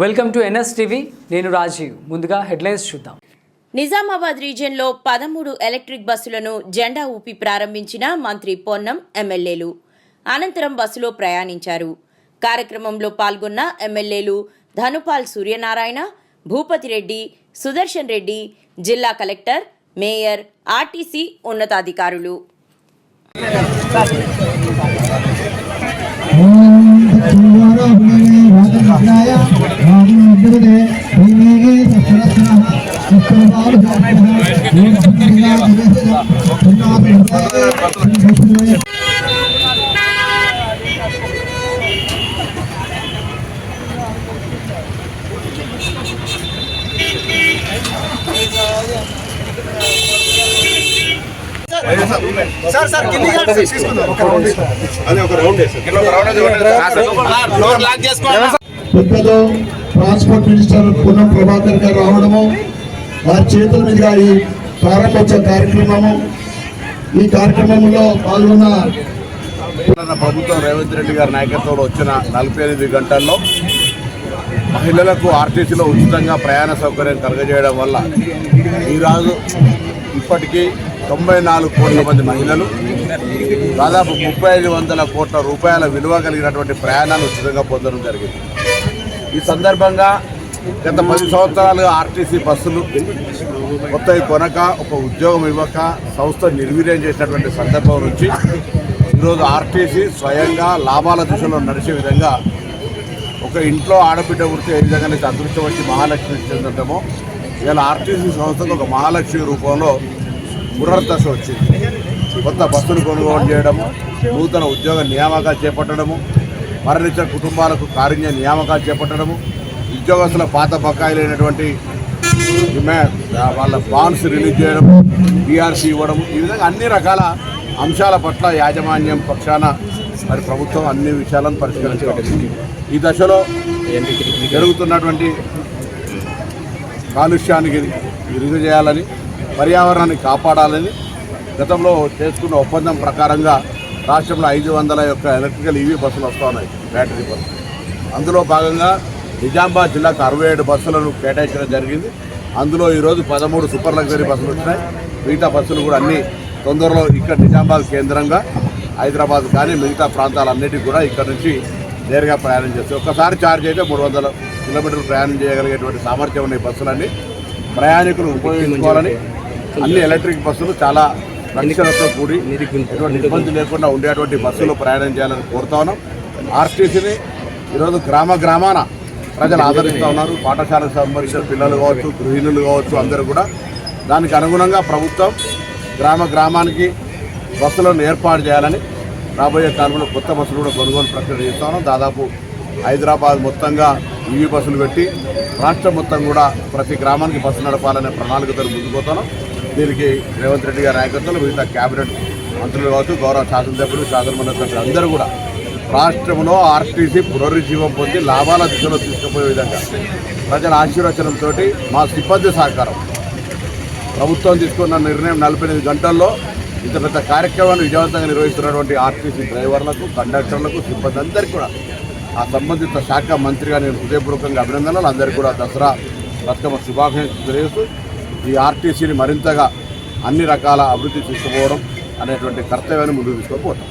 Welcome to NS TV. నేను రాజీవ్. ముందుగా headlines చూద్దాం. నిజామాబాద్ రీజియన్లో పదమూడు ఎలక్ట్రిక్ బస్సులను జెండా ఊపి ప్రారంభించిన మంత్రి పొన్నం ఎమ్మెల్యేలు. అనంతరం బస్సులో ప్రయాణించారు. కార్యక్రమంలో పాల్గొన్న ఎమ్మెల్యేలు ధనుపాల్ సూర్యనారాయణ భూపతి రెడ్డి సుదర్శన్ రెడ్డి జిల్లా కలెక్టర్ మేయర్ ఆర్టీసీ ఉన్నతాధికారులు. సార్ సార్ కింది అదే ఒక రౌండ్ వేసి ఒక రౌండ్ లాక్ చేసుకోండి పెద్దలు ట్రాన్స్పోర్ట్ మినిస్టర్ పునం ప్రభాకర్ గారు రావడము వారి చేతుల మీదుగా ఈ ప్రారంభించే కార్యక్రమము. ఈ కార్యక్రమంలో పాల్గొన్న ప్రభుత్వం రేవంత్ రెడ్డి గారి నాయకత్వంలో వచ్చిన నలభై ఎనిమిది గంటల్లో మహిళలకు ఆర్టీసీలో ఉచితంగా ప్రయాణ సౌకర్యం కలగజేయడం వల్ల ఈరోజు ఇప్పటికీ తొంభై నాలుగు కోట్ల మంది మహిళలు దాదాపు ముప్పై ఐదు వందల కోట్ల రూపాయల విలువ కలిగినటువంటి ప్రయాణాలు ఉచితంగా పొందడం జరిగింది. ఈ సందర్భంగా గత పది సంవత్సరాలుగా ఆర్టీసీ బస్సులు కొత్తవి కొనక ఒక ఉద్యోగం ఇవ్వక సంస్థ నిర్వీర్యం చేసినటువంటి సందర్భం నుంచి ఈరోజు ఆర్టీసీ స్వయంగా లాభాల దిశలో నడిచే విధంగా ఒక ఇంట్లో ఆడబిడ్డ వృత్తి ఏ విధంగా అయితే అదృష్టం వచ్చి మహాలక్ష్మి చెందటమో ఇలా ఆర్టీసీ సంస్థకు ఒక మహాలక్ష్మి రూపంలో పునర్దశ వచ్చింది. కొత్త బస్సులు కొనుగోలు చేయడము నూతన ఉద్యోగ నియామకాలు చేపట్టడము మరణించిన కుటుంబాలకు కారుణ్య నియామకాలు చేపట్టడము ఉద్యోగస్తుల పాత బకాయిలైనటువంటి వాళ్ళ బాండ్స్ రిలీజ్ చేయడం బీఆర్సీ ఇవ్వడం ఈ విధంగా అన్ని రకాల అంశాల పట్ల యాజమాన్యం పక్షాన మరి ప్రభుత్వం అన్ని విషయాలను పరిష్కరించడం ఈ దశలో జరుగుతున్నటువంటి కాలుష్యానికి ఇరుగు చేయాలని పర్యావరణాన్ని కాపాడాలని గతంలో చేసుకున్న ఒప్పందం ప్రకారంగా రాష్ట్రంలో ఐదు వందల యొక్క ఎలక్ట్రికల్ ఈవీ బస్సులు వస్తూ ఉన్నాయి బ్యాటరీ బస్సులు. అందులో భాగంగా నిజామాబాద్ జిల్లాకు అరవై ఏడు బస్సులను కేటాయించడం జరిగింది. అందులో ఈరోజు పదమూడు సూపర్ లగ్జరీ బస్సులు వచ్చినాయి. మిగతా బస్సులు కూడా అన్ని తొందరలో ఇక్కడ నిజామాబాద్ కేంద్రంగా హైదరాబాద్ కానీ మిగతా ప్రాంతాలన్నిటికీ కూడా ఇక్కడ నుంచి నేరుగా ప్రయాణం చేస్తాయి. ఒక్కసారి ఛార్జ్ అయితే మూడు వందల కిలోమీటర్లు ప్రయాణం చేయగలిగేటువంటి సామర్థ్యం ఉన్న ఈ బస్సులన్నీ ప్రయాణికులు ఉపయోగించుకోవాలని అన్ని ఎలక్ట్రిక్ బస్సులు చాలా రక్షణతో కూడి ఎటువంటి ఇబ్బంది లేకుండా ఉండేటువంటి బస్సులో ప్రయాణం చేయాలని కోరుతా ఉన్నాం. ఆర్టీసీని ఈరోజు గ్రామ గ్రామాన ప్రజలు ఆదరిస్తూ ఉన్నారు. పాఠశాలకు సంబంధించిన పిల్లలు కావచ్చు గృహిణులు కావచ్చు అందరూ కూడా. దానికి అనుగుణంగా ప్రభుత్వం గ్రామ గ్రామానికి బస్సులను ఏర్పాటు చేయాలని రాబోయే కాలంలో కొత్త బస్సులు కూడా కొనుగోలు ప్రక్రియ చేస్తా ఉన్నాం. దాదాపు హైదరాబాద్ మొత్తంగా ఈవీ బస్సులు పెట్టి రాష్ట్రం మొత్తం కూడా ప్రతి గ్రామానికి బస్సు నడపాలనే ప్రణాళికతో ముందుకుపోతున్నాం దీనికి రేవంత్ రెడ్డి గారి నాయకత్వంలో మిగతా క్యాబినెట్ మంత్రులు కావచ్చు గౌరవ శాసనసభ్యులు శాసనమండలి అందరూ కూడా రాష్ట్రంలో ఆర్టీసీ పునరుజ్జీవం పొంది లాభాల దిశలో తీసుకుపోయే విధంగా ప్రజల ఆశీర్వచనంతో మా సిబ్బంది సహకారం. ప్రభుత్వం తీసుకున్న నిర్ణయం నలభై ఎనిమిది గంటల్లో ఇంత పెద్ద కార్యక్రమాన్ని విజయవంతంగా నిర్వహిస్తున్నటువంటి ఆర్టీసీ డ్రైవర్లకు కండక్టర్లకు సిబ్బంది అందరికీ కూడా ఆ సంబంధిత శాఖ మంత్రిగా నేను హృదయపూర్వకంగా అభినందనలు. అందరికీ కూడా దసరా బతుకమ్మ శుభాకాంక్షలు తెలియజేస్తూ ఈ ఆర్టీసీని మరింతగా అన్ని రకాల అభివృద్ధి తీసుకుపోవడం అనేటువంటి కర్తవ్యాన్ని ముందుకు తీసుకుపోతాం.